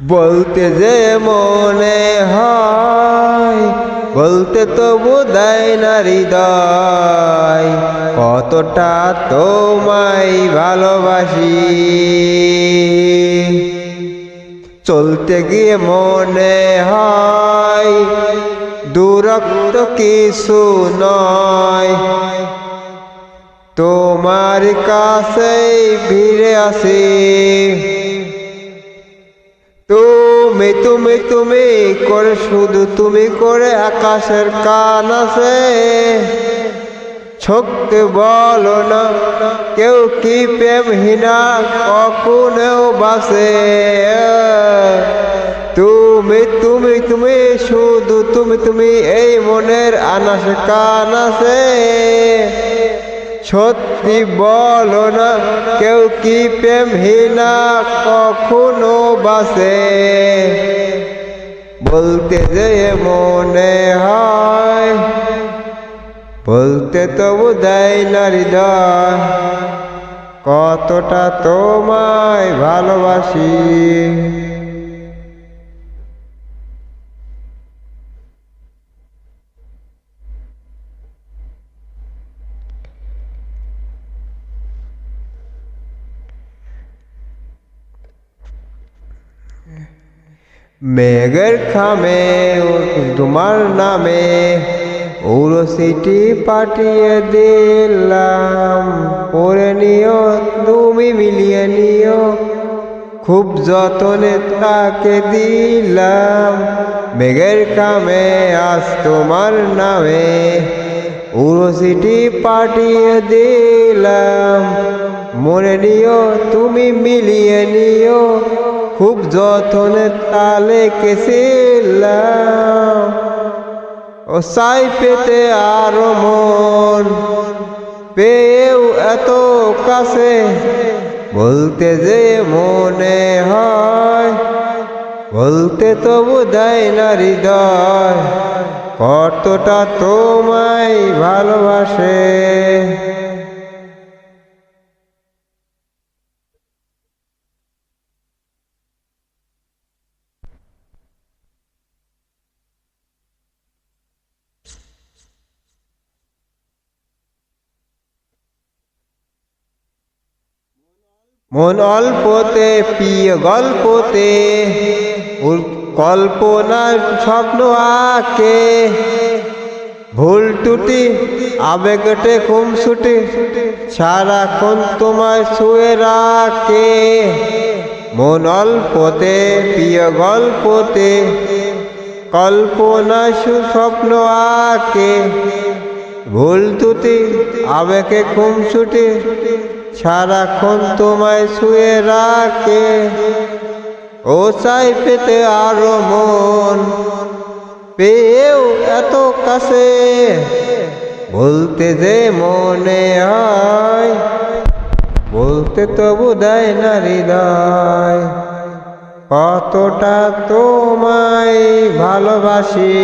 বলতে যে মনে হয়, বলতে তো বোধায় না হৃদয়, কতটা তোমায় ভালোবাসি। চলতে গিয়ে মনে হয়, দূরত্ব কিছু নয়। তোমার কাছেই ভিড়ে আসি। তুমি তুমি তুমি করে, শুধু তুমি করে আকাশের কান আছে। শক্তি বলো না, কেউ কি প্রেমহীনা কখনো বাসে তুমি তুমি তুমি, শুধু তুমি তুমি, এই মনের আনাস কান আছে। সত্যি বলো না, কেউ কি প্রেমহীনা কখনো বাসে? বলতে যে মনে হয়, বলতে তবু দেয় না হৃদয়। কতটা তোমায় ভালোবাসি। মেঘের খামে তোমার নামে উরসিটি পাঠিয়ে দিলাম। পরে নিও, তুমি মিলিয়ে নিও। খুব যতনে তাকে দিলাম। মেঘের কামে আজ তোমার নামে উরসিটি পাঠিয়ে দিলাম। মনে নিও, তুমি মিলিয়ে নিও। খুব যতনে তালে কেছিলাম। ও সাই পেতে আরও মন, পেয়েও এত কাছে। বলতে যে মনে হয়, বলতে তবু দেয় না হৃদয়। কতটা তোমায় ভালোবাসে। মন অল্পতে, প্রিয় গল্পতে কল্পনার স্বপ্ন আঁকে। ভুল টুটি আবেগটে খুম ছুটি সারাক্ষণ তোমায় শুয়ে রাখে। মন অল্পতে, প্রিয় গল্পতে কল্পনা সুস্বপ্ন আঁকে। ভুল তুতি আবেগে খুম ছুটি সারাক্ষণ তোমায় শুয়ে রাখে। ও চাই পেতে আরও মন, পেয়েও এত কাছে। বলতে যে মনে হয়, বলতে তো দেয় না হৃদয়। কতটা তোমায় ভালোবাসি।